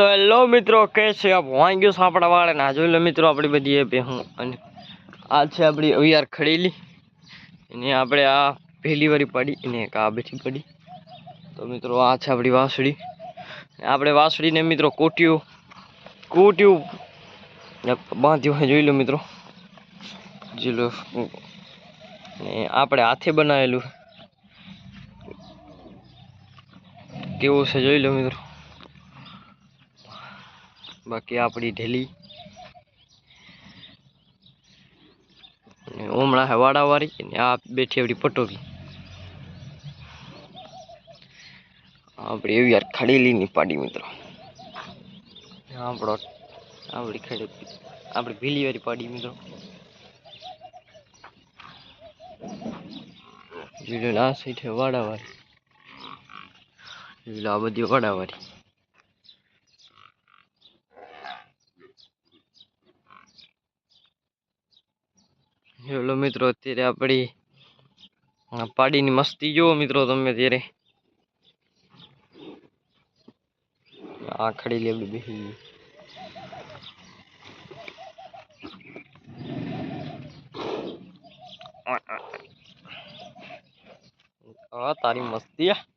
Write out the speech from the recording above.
તો હેલો મિત્રો કે છે? આપ વાંગ્યો સાપડા વાળે ને, જોઈ લો મિત્રો, આપણી બધી એ ભેહું અને આ છે આપણી અવિયાર ખડેલી. અને આપણે આ પહેલી વારી પડી અને એક આ બેઠી પડી. તો મિત્રો, આ છે આપણી વાસળી. આપણે વાસળીને મિત્રો કોટ્યું કોટ્યું બાંધ્યું હોય, જોઈ લો મિત્રો. જોઈ લો. ને આપણે હાથે બનાવેલું. કેવું છે, જોઈ લો મિત્રો? બાકી આપણી ઢેલી. હમણાં હે વાડાવાળી અને આ બેઠી આપણી પટોકી આપણી એવી યાર ખડેલીની પાડી મિત્રો. આપણો આપણી ખડે આપણી ભીલી વાળી પાડી મિત્રો. આ સીઠે વાડાવાળી. આ બધી વાડાવાળી. હેલો મિત્રો અત્યારે આપણી પાડીની મસ્તી જુઓ મિત્રો તમે ત્યારે આખડી લેવડી બેસી તારી મસ્તી આ